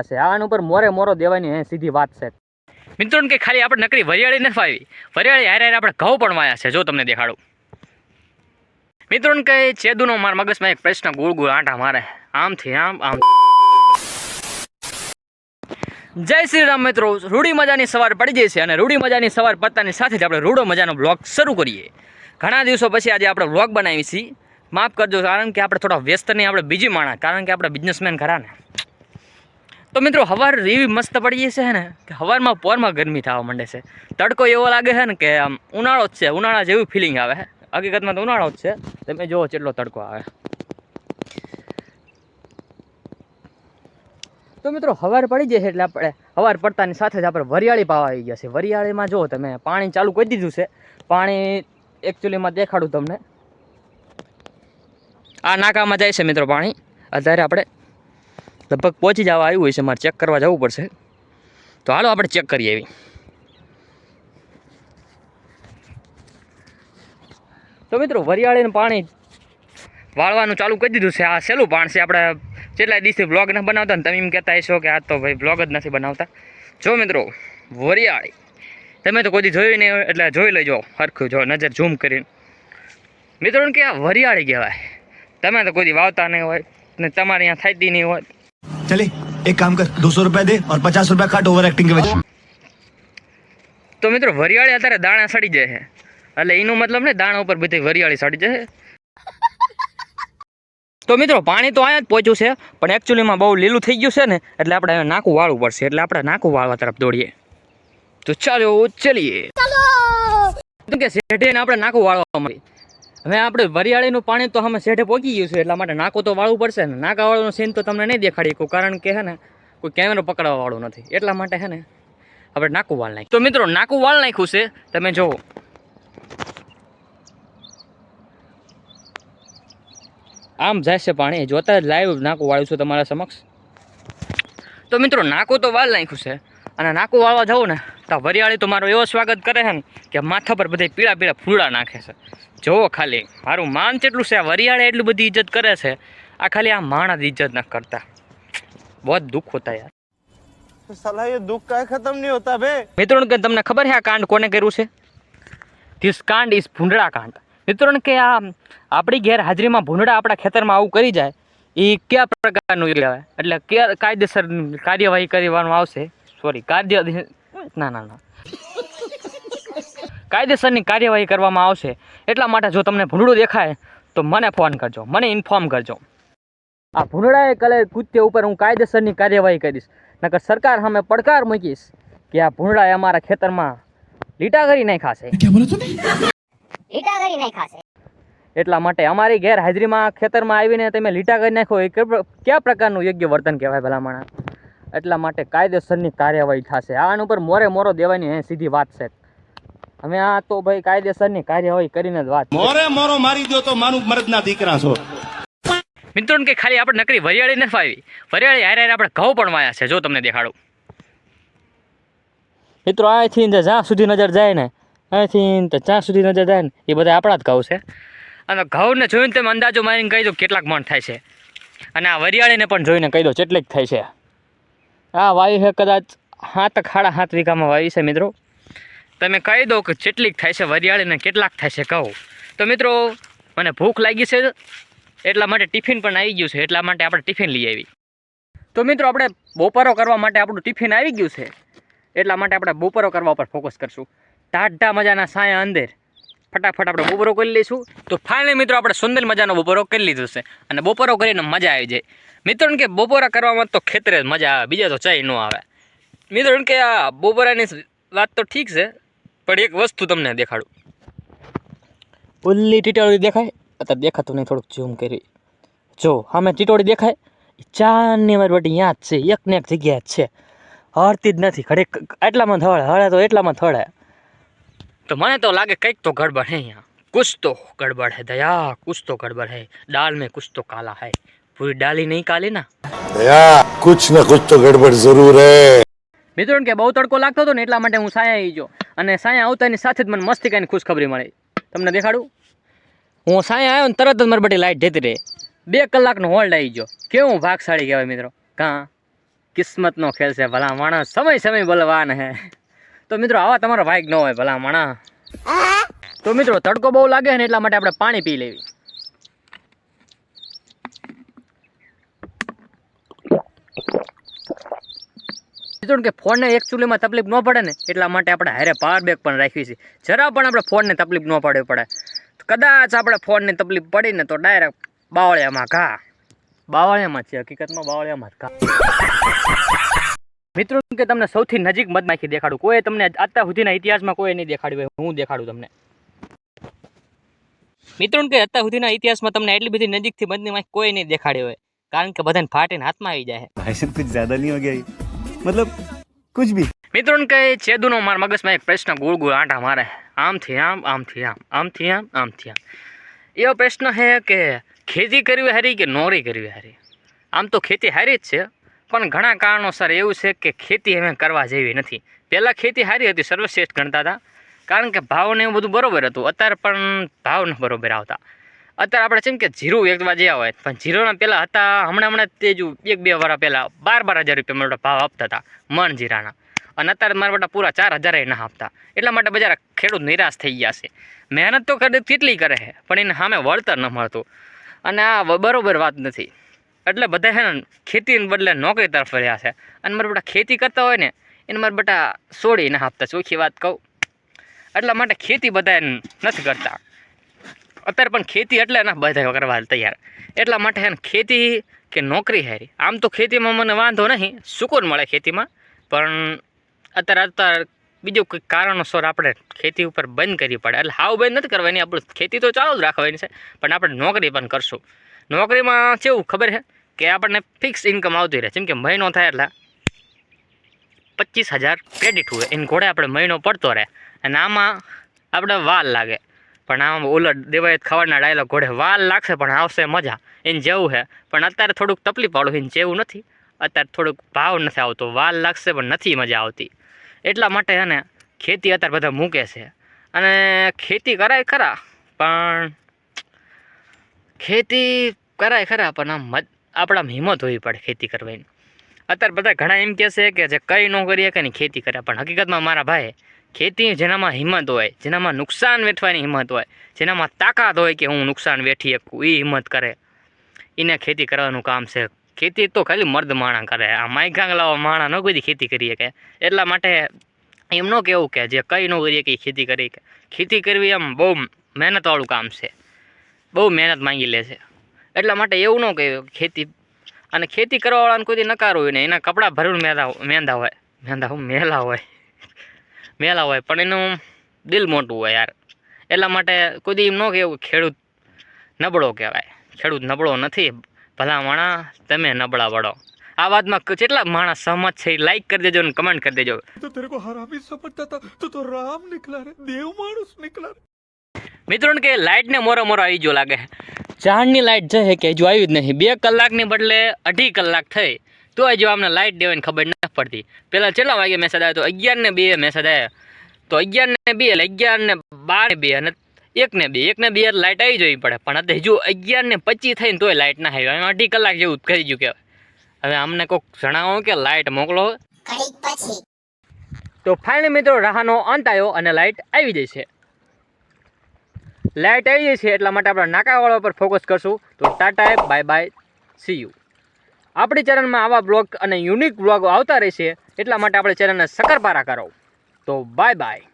છે. આના ઉપર મોરે મોરો દેવાની હે સીધી વાત છે. મિત્રો કે ખાલી આપણે નકરી વરિયાળી નથી આવી વરિયાળી હારે હારે આપણે ઘઉં પણ વાયા છે. જો તમને દેખાડું. મિત્રો કે ચેદુનો મારા મગજમાં એક પ્રશ્ન ગોળ ગોળ આંટા મારે. આમથી આમ આમ. જય શ્રી રામ મિત્રો. રૂડી મજાની સવાર પડી જાય છે અને રૂડી મજાની સવાર પડતાની સાથે જ આપણે રૂડો મજાનો બ્લોગ શરૂ કરીએ. ઘણા દિવસો પછી આજે આપણે બ્લોગ બનાવી છીએ. માફ કરજો, કારણ કે આપણે થોડા વ્યસ્ત નહીં, આપણે બીજી માણા. કારણ કે આપણે બિઝનેસમેન ખરા ને. તો મિત્રો, હવાર એવી મસ્ત પડી છે ને, કે હવારમાં પોરમાં ગરમી થવા માંડે છે. તડકો એવો લાગે છે ને કે આમ ઉનાળો જ છે, ઉનાળા જેવી ફિલિંગ આવે હકીકતમાં તો ઉનાળો જ છે. તમે જુઓ કેટલો તડકો આવે. તો મિત્રો, હવાર પડી જાય છે એટલે આપણે હવાર પડતાની સાથે જ આપણે વરિયાળી પાવા આવી ગયા છે. વરિયાળીમાં જુઓ તમે, પાણી ચાલુ કરી દીધું છે. પાણી એકચ્યુઅલીમાં દેખાડું તમને. આ નાકામાં જાય છે મિત્રો પાણી. અત્યારે આપણે લગભગ પહોંચી જવા આવ્યું હોય છે, મારે ચેક કરવા જવું પડશે. તો હાલો આપણે ચેક કરીએ એવી. તો મિત્રો, વરિયાળીનું પાણી વાળવાનું ચાલુ કરી દીધું છે. આ સહેલું પાણ છે. આપણે કેટલાય દિવસથી બ્લોગ ન બનાવતા ને તમે એમ કહેતા હશો કે આ તો ભાઈ બ્લોગ જ નથી બનાવતા. જો મિત્રો, વરિયાળી. તમે તો કોઈ જોયું નહીં એટલે જોઈ લેજો. સરખું જો, નજર ઝૂમ કરીને. મિત્રોને કે આ વરિયાળી કહેવાય. તમે તો કોઈ વાવતા નહીં હોય ને તમારે અહીંયા થતી નહીં હોય. चले એક કામ કર દોસો રૂપિયા દે ઓર પચાસ રૂપિયા કાટ ઓવર એક્ટિંગ કે તો મિત્રો વરિયાળી અત્યારે દાણા સડી જાય છે. એટલે એનો મતલબ ને દાણા ઉપર બધી વરિયાળી સડી જાય તો મિત્રો પાણી તો અહીંયા જ પહોંચ્યું છે પણ એકચ્યુઅલીમાં બહુ લીલું થઈ ગયું છે ને એટલે આપણે હવે નાકું વાળવું પડશે. એટલે આપણે નાકું વાળવા તરફ દોડીએ. તો ચાલો ચલીએ. કે શેઠે આપણે નાકું વાળવા મળી હવે આપણે વરિયાળીનું પાણી તો અમે શેઠે પહોંચી ગયું છે, એટલા માટે નાકો તો વાળવું પડશે ને. નાકા સીન તો તમને નહીં દેખાડી કોઈ કારણ કે હે ને, કોઈ કેમેરો પકડવાવાળું નથી. એટલા માટે હે ને, આપણે નાકું વાળ નાખ્યું. તો મિત્રો, નાકું વાળ નાખ્યું છે, તમે જુઓ. આમ જાય છે પાણી. જોતા જ લાઈવ નાકું વાળ્યું છું તમારા સમક્ષ. તો મિત્રો, નાકું તો વાળ નાખ્યું છે. અને નાકું વાળવા જવું ને તો વરિયાળી તો મારો એવો સ્વાગત કરે છે ને કે માથા પર બધે પીળા પીળા ફૂડા નાખે છે. જુઓ ખાલી મારું માન જેટલું છે? આ વરિયાળે એટલી બધી ઇજ્જત કરે છે. આ ખાલી આ માણસ ઇજ્જત ન કરતા. બહુ દુઃખ હોતા યાર. સલાહ એ દુઃખ કાંઈ ખતમ નહીં હોતા બે મિત્રો કે તમને ખબર છે આ કાંડ કોને કર્યું છે? ધીસ કાંડ ઇઝ ભૂંડળા કાંડ. મિત્રો કે આ આપણી ગેરહાજરીમાં ભૂંડળા આપણા ખેતરમાં આવું કરી જાય એ કયા પ્રકારનું લેવાય? એટલે કયા કાયદેસર કાર્યવાહી કરવાનું આવશે? સોરી કાર્ય ના ના ના. કાયદેસરની કાર્યવાહી કરવામાં આવશે. એટલા માટે જો તમને ભૂંડું દેખાય તો મને ફોન કરજો. મને ઇન્ફોર્મ કરજો. આ ભૂંડાએ કલે કૃત્ય ઉપર હું કાયદેસરની કાર્યવાહી કરીશ. નકર સરકાર સામે પડકાર મૂકીશ કે આ ભૂંડાએ અમારા ખેતરમાં લીટા કરી નાખ્યા છે. એટલા માટે અમારી ગેરહાજરીમાં ખેતરમાં આવીને તમે લીટા કરી નાખો એ કયા પ્રકારનું યોગ્ય વર્તન કહેવાય ભલામણા? એટલા માટે કાયદેસરની કાર્યવાહી થશે. આના ઉપર મોરે મોરો દેવાની એ સીધી વાત છે. અમે આ તો ભાઈ કાયદેસરની કાર્યવાહી કરીને જ વાત મોરે મોરો મારી દો તો મારું મરદના દીકરા છો. મિત્રોને કે ખાલી આપણે નકરી વરિયાળી નથી ફાવી વરિયાળી હારે હારે આપણે ઘઉં પણ વાયા છે. જો તમને દેખાડું. મિત્રો અહીંથી જ્યાં સુધી નજર જાય ને અહીંથી જ્યાં સુધી નજર જાય ને એ બધા આપણા જ ઘઉં છે. અને ઘઉંને જોઈને તમે અંદાજો મારીને કહી દો કેટલાક મણ થાય છે. અને આ વરિયાળીને પણ જોઈને કહી દો કેટલીક થાય છે. આ વાયુ છે કદાચ હાથ ખાડા હાથ વીઘામાં વાયુ છે મિત્રો. તમે કહી દો કે કેટલીક થાય છે વરિયાળીને કેટલાક થાય છે કહું તો મિત્રો, મને ભૂખ લાગી છે, એટલા માટે ટિફિન પણ આવી ગયું છે. એટલા માટે આપણે ટિફિન લઈ આવી. તો મિત્રો, આપણે બપોરો કરવા માટે આપણું ટિફિન આવી ગયું છે. એટલા માટે આપણે બપોરો કરવા પર ફોકસ કરશું. ટાઢા મજાના સાયા અંદર. ફટાફટ આપણે બપોરો કરી લઈશું. તો ફાઇનલી મિત્રો આપણે સુંદર મજાનો બપોરો કરી લીધો છે. અને બપોરો કરીને મજા આવી જાય. મિત્રો કે બપોરા કરવામાં તો ખેતરે જ મજા આવે, બીજા તો ચાય ન આવે. મિત્રો કે આ બપોરાની વાત તો ઠીક છે, પણ એક વસ્તુ તમને દેખાડું. ઓલી ટીટોળી દેખાય? અત્યારે દેખાતું નહીં, થોડુંક ઝૂમ કરી. જો, સામે ટીટોળી દેખાય? ચારની વાર વટી યાદ છે, એક ને એક જગ્યાએ જ છે. હળતી જ નથી, ઘડીક એટલામાં થળે હળે તો એટલામાં થળે તો મને તો લાગે કંઈક તો ગડબડ હે અહીંયા कुछ तो गड़बड़ है दया कुछ तो गड़बड़ है दाल में कुछ तो काला है पूरी डाली नहीं काली ना दया कुछ न कुछ तो गड़बड़ जरूर है મિત્રો કે બહુ તડકો લાગતો હતો ને એટલા માટે હું સાયા આવી ગયો અને સાયા આવતાની સાથે જ મને મસ્તી કાંઈ ખુશખબરી મળી તમને દેખાડું હું સાયા આવ્યો ને તરત જ મારી બધી લાઇટ જતી રહી બે કલાકનો હોલ્ડ આવી ગયો કેવું ભાગશાળી કહેવાય મિત્રો કાં કિસ્મતનો ખેલ છે ભલા માણસ સમય સમય બલવાન હે તો મિત્રો, આવા તમારો ભાઈક ન હોય ભલા માણા તો મિત્રો, તડકો બહુ લાગે ને એટલા માટે આપણે પાણી પી લેવી. કે ફોનને એક ચૂલીમાં તકલીફ ન પડે ને એટલા માટે આપણે હારે પાવર બેગ પણ રાખવી છે. જરા પણ આપણે ફોનને તકલીફ ન પડવી પડે. કદાચ આપણે ફોનને તકલીફ પડી ને તો ડાયરેક્ટ બાવળિયામાં ઘા. બાવળિયામાં છે, હકીકતમાં બાવળિયામાં જ ઘા. મિત્રો કે તમને સૌથી નજીક મધમાખી દેખાડું. કોઈ તમને અત્યાર સુધીના ઇતિહાસમાં કોઈ નહીં દેખાડ્યું હું દેખાડું તમને. મિત્રો કે અત્યાર સુધીના ઇતિહાસમાં તમને એટલી બધી નજીકથી મધમાખી કોઈ નહીં દેખાડી હોય કારણ કે બધાને ફાટીને હાથમાં આવી જાય. ભાઈ કુછ જ્યાદા નહીં હો મતલબ કુછ ભી. મિત્રો કે છેદુનો મારા મગજમાં એક પ્રશ્ન ગોળ ગોળ આંટા મારે. આમથી આમ આમથી આમ આમથી આમ આમથી આમ. એવો પ્રશ્ન હે કે ખેતી કરવી હારી કે નોરી કરવી હારી? આમ તો ખેતી હારી જ છે. પણ ઘણા કારણોસર એવું છે કે ખેતી હવે કરવા જેવી નથી. પહેલાં ખેતી સારી હતી, સર્વશ્રેષ્ઠ ગણતા હતા. કારણ કે ભાવને એવું બધું બરોબર હતું. અત્યારે પણ ભાવ ન બરોબર આવતા. અત્યારે આપણે ને કે જીરું વેચવા જ્યાં હોય, પણ જીરોના પહેલાં હતા, હમણાં હમણાં તે જ એક બે વાર પહેલાં બાર બાર હજાર રૂપિયા મારા ભાવ આપતા હતા, મણ જીરાના. અને અત્યારે મારા બધા પૂરા ચાર હજારે ના આપતા. એટલા માટે બજાર ખેડૂત નિરાશ થઈ ગયા છે. મહેનત તો ખેડૂત કેટલી કરે છે, પણ એને સામે વળતર ન મળતું. અને આ બરાબર વાત નથી. એટલે બધા છે ને ખેતીને બદલે નોકરી તરફ રહ્યા છે. અને મારે બેટા ખેતી કરતા હોય ને, એને મારે બેટા છોડી ના આપતા ચોખ્ખી વાત કહું. એટલા માટે ખેતી બધા નથી કરતા. અત્યારે પણ ખેતી એટલે ના બધા કરવા તૈયાર. એટલા માટે છે ખેતી કે નોકરી હારી આમ તો ખેતીમાં મને વાંધો નહીં, સુકૂન મળે ખેતીમાં. પણ અત્યારે અત્યારે બીજું કોઈ કારણોસર આપણે ખેતી ઉપર બંધ કરવી પડે. એટલે હાવ બંધ નથી કરવાની, આપણે ખેતી તો ચાલુ જ રાખવાની છે. પણ આપણે નોકરી પણ કરશું. નોકરીમાં કેવું ખબર છે? કે આપણને ફિક્સ ઇન્કમ આવતી રહે જેમ કે મહિનો થાય એટલે પચીસ હજાર ક્રેડિટ હોય. એને ઘોડે આપણે મહિનો પડતો રહે. અને આમાં આપણે વાલ લાગે. પણ આમાં ઉલટ દેવાયત ખાવાના ડાયલોગ ઘોડે વાલ લાગશે પણ આવશે મજા. એને જેવું છે. પણ અત્યારે થોડુંક તકલીફ વાળું એને જેવું નથી. અત્યારે થોડુંક ભાવ નથી આવતો. વાલ લાગશે પણ નથી મજા આવતી. એટલા માટે છે ને, ખેતી અત્યારે બધા મૂકે છે. અને ખેતી કરાય ખરા. પણ ખેતી કરાય ખરા, પણ આમ આપણામાં હિંમત હોવી પડે ખેતી કરવાની. અત્યારે બધા ઘણા એમ કહે છે કે જે કંઈ ન કરીએ કે ખેતી કરે, પણ હકીકતમાં મારા ભાઈ ખેતી જેનામાં હિંમત હોય, જેનામાં નુકસાન વેઠવાની હિંમત હોય, જેનામાં તાકાત હોય કે હું નુકસાન વેઠી શકું એ હિંમત કરે. એને ખેતી કરવાનું કામ છે. ખેતી તો ખાલી મર્દ માણા કરે, આ માયગાંગલાવા માણા ન કોઈ ખેતી કરીએ કે એટલા માટે એમ ન કહેવું કે જે કંઈ ન કરીએ કે ખેતી કરી કે ખેતી કરવી એમ બહુ મહેનતવાળું કામ છે. બહુ મહેનત માંગી લે છે. એટલા માટે એવું ન કહ્યું ખેતી. અને ખેતી કરવાવાળાને કોઈ નકાર હોય ને એના કપડાં ભરવું મેંદા મેંદા હોય. મેંદા હોય મેલા હોય. મેલા હોય, પણ એનું દિલ મોટું હોય યાર. એટલા માટે કોઈ એમ ન કહેવું ખેડૂત નબળો કહેવાય. ખેડૂત નબળો નથી. ભલા માણા તમે નબળા વળો આ વાતમાં કેટલા માણસ સહમત છે લાઈક કરી દેજો અને કમેન્ટ કરી દેજો. તો તેરે કો હરામી સમજતા તો. તો રામ નીકળા રે. દેવ માણસ નીકળા મિત્રો કે લાઇટને મોરો મોરો આવી જો લાગે. ચાંદની લાઇટ છે કે હજુ આવી જ નહીં. બે કલાકની બદલે અઢી કલાક થઈ. તો હજુ અમને લાઇટ દેવાની ખબર ન પડતી. પહેલાં કેટલા વાગે મેસેજ આવ્યો? તો અગિયારને બે મેસેજ આવ્યા. તો અગિયારને બે એટલે અગિયારને બાર બે અને એકને બે. એક ને બે લાઇટ આવી જવી પડે. પણ અત્યારે હજુ અગિયાર ને પચીસ થઈને તોય લાઇટ ના આવ્યો. એમાં અઢી કલાક જેવું કરી ગયું કે હવે અમને કોઈક જણાવો કે લાઇટ મોકલો. તો ફાઇનલ મિત્રો રાહનો અંત આવ્યો અને લાઇટ આવી જાય છે. લાઇટ આવી જઈ છે, એટલા માટે આપણે નાકાવાળા પર ફોકસ કરશું. તો tata bye bye see you આપણી ચેનલમાં આવા બ્લોગ અને યુનિક બ્લોગ આવતા રહેશે, એટલા માટે આપણે ચેનલને સકરપારા કરો તો બાય બાય